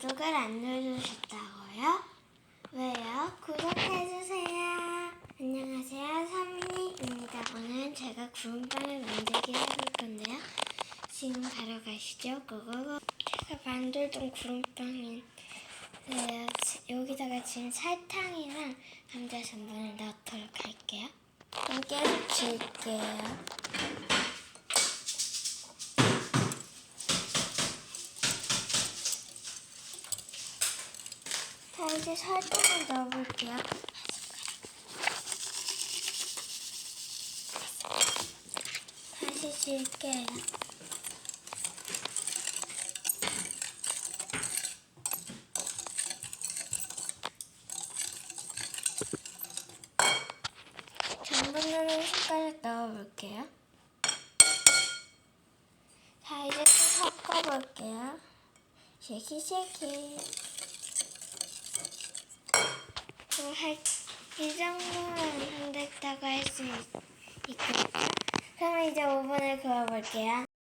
구독을 안 눌러주셨다고요? 왜요? 구독해주세요. 안녕하세요. 서민이입니다. 오늘은 제가 구름빵을 만들기 해볼 건데요. 지금 바로 가시죠. 고고고. 제가 만들던 구름빵인데요. 지- 여기다가 지금 설탕이랑 감자 전분을 넣도록 할게요. 깨를 줄게요. 자, 이제 설탕을 넣어볼게요. 다시 줄게요. 전분으로 숟가락 넣어볼게요. 자, 이제 또 섞어볼게요. 쉐키 쉐키. 뭐 할, 이 정도면 안 됐다고 할 수 있겠죠? 그럼 이제 오븐을 구워볼게요.